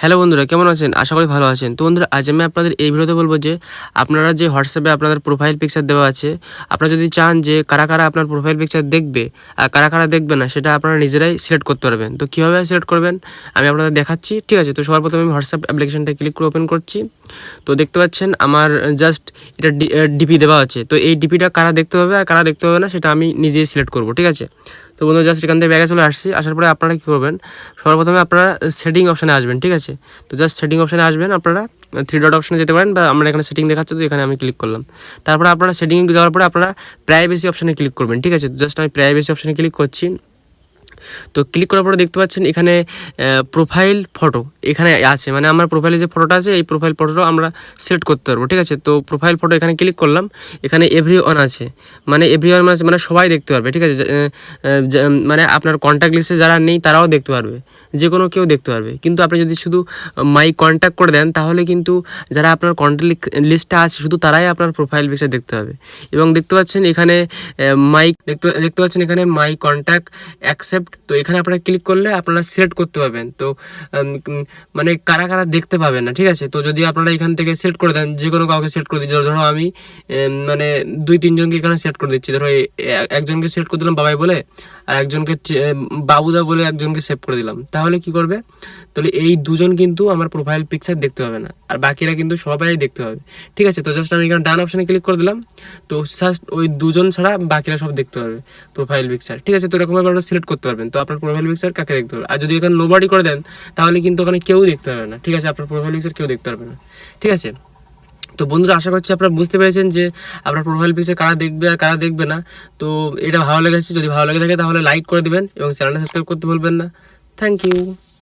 Hello বন্ধুরা, কেমন আছেন? আশা করি ভালো আছেন। তো বন্ধুরা, আজ আমি আপনাদের এই ভিডিওতে বলব যে, আপনারা যে হোয়াটসঅ্যাপে আপনাদের প্রোফাইল পিকচার দেওয়া আছে, আপনারা যদি চান যে, কারা কারা আপনার প্রোফাইল পিকচার দেখবে, আর কারা কারা দেখবে না, সেটা আপনারা নিজেরাই সিলেক্ট করতে পারবেন। তো কীভাবে সিলেক্ট করবেন, আমি আপনাদের দেখাচ্ছি, ঠিক আছে? তো সবার প্রথমে আমি হোয়াটসঅ্যাপ অ্যাপ্লিকেশনটা ক্লিক করে ওপেন করছি। তো দেখতে পাচ্ছেন, আমার জাস্ট এটা ডিপি দেওয়া আছে। তো এই ডিপিটা কারা দেখতে হবে আর কারা দেখতে হবে না, সেটা আমি নিজেই সিলেক্ট করব, ঠিক আছে? তো বন্ধু জাস্ট এখান থেকে ব্যাগে চলে আসছি। আসার পরে আপনারা কী করবেন, সর্বপ্রথমে আপনারা সেটিং অপশানে আসবেন, ঠিক আছে? তো জাস্ট সেটিং অপশানে আসবেন, আপনারা থ্রি ডট অপশানে যেতে পারেন বা আমরা এখানে সেটিং দেখাচ্ছে তো এখানে আমি ক্লিক করলাম। তারপরে আপনারা সেটিংয়ে যাওয়ার পরে আপনারা প্রাইভেসি অপশানে ক্লিক করবেন, ঠিক আছে? জাস্ট আমি প্রাইভেসি অপশানে ক্লিক করছি। তো ক্লিক করার পরে দেখতে পাচ্ছেন এখানে প্রোফাইল ফটো এখানে আছে। মানে আমার প্রোফাইলে যে ফটোটা আছে, এই প্রোফাইল ফটোটা আমরা সেট করতে পারব, ঠিক আছে? তো প্রোফাইল ফটো এখানে ক্লিক করলাম, এখানে এভরি ওয়ান আছে। মানে এভরি ওয়ান মানে সবাই দেখতে পারবে, ঠিক আছে? মানে আপনার কন্ট্যাক্ট লিস্টে যারা নেই, তারাও দেখতে পারবে। যে কোনো কেউ দেখতে পারবে। কিন্তু আপনি যদি শুধু মাই কন্ট্যাক্ট করে দেন, তাহলে কিন্তু যারা আপনার কন্ট্যাক্ট লিস্টে আছে, শুধু তারাই আপনার প্রোফাইল পিকচার দেখতে পাবে। এবং দেখতে পাচ্ছেন এখানে মাই দেখতে দেখতে পাচ্ছেন এখানে মাই কন্ট্যাক্ট অ্যাকসেপ্ট তো এখানে আপনারা ক্লিক করলে আপনারা সিলেক্ট করতে পারবেন। তো মানে কারা কারা দেখতে পাবেন না, ঠিক আছে? তো যদি আপনারা এখান থেকে সিলেক্ট করে দেন যে কোনো কাউকে সিলেক্ট করে দিচ্ছি ধরো আমি মানে দুই, তিনজনকে এখানে সিলেক্ট করে দিচ্ছি। ধরো একজনকে সিলেক্ট করে দিলাম বাবাই বলে, আর একজনকে বাবুদা বলে একজনকে সেভ করে দিলাম। তাহলে কি করবে? তাহলে এই দুজন কিন্তু আমার প্রোফাইল পিকচার দেখতে হবে না। আর বাকিরা কিন্তু সবাই দেখতে হবে। ঠিক আছে? তো জাস্ট আমি এখানে ডান অপশানে ক্লিক করে দিলাম। তো জাস্ট ওই দুজন ছাড়া বাকিরা সব দেখতে পারবে প্রোফাইল পিকচার ঠিক আছে? তো এরকমভাবে আপনারা সিলেক্ট করতে পারবেন। তো আপনার প্রোফাইল পিকচার কাকে দেখতে পারবে আর যদি এখানে নোবাডি করে দেন, তাহলে কিন্তু ওখানে কেউ দেখতে পারবে না। ঠিক আছে? আপনার প্রোফাইল পিকচার কেউ দেখতে পারবে না। ঠিক আছে? তো বন্ধুরা, আশা করছি আপনারা বুঝতে পেরেছেন যে আপনার প্রোফাইল পিকচার কারা দেখবে আর কারা দেখবে না। তো এটা ভালো লেগেছে। যদি ভালো লেগে থাকে, তাহলে লাইক করে দিবেন এবং চ্যানেলটা সাবস্ক্রাইব করতে ভুলবেন না। Thank you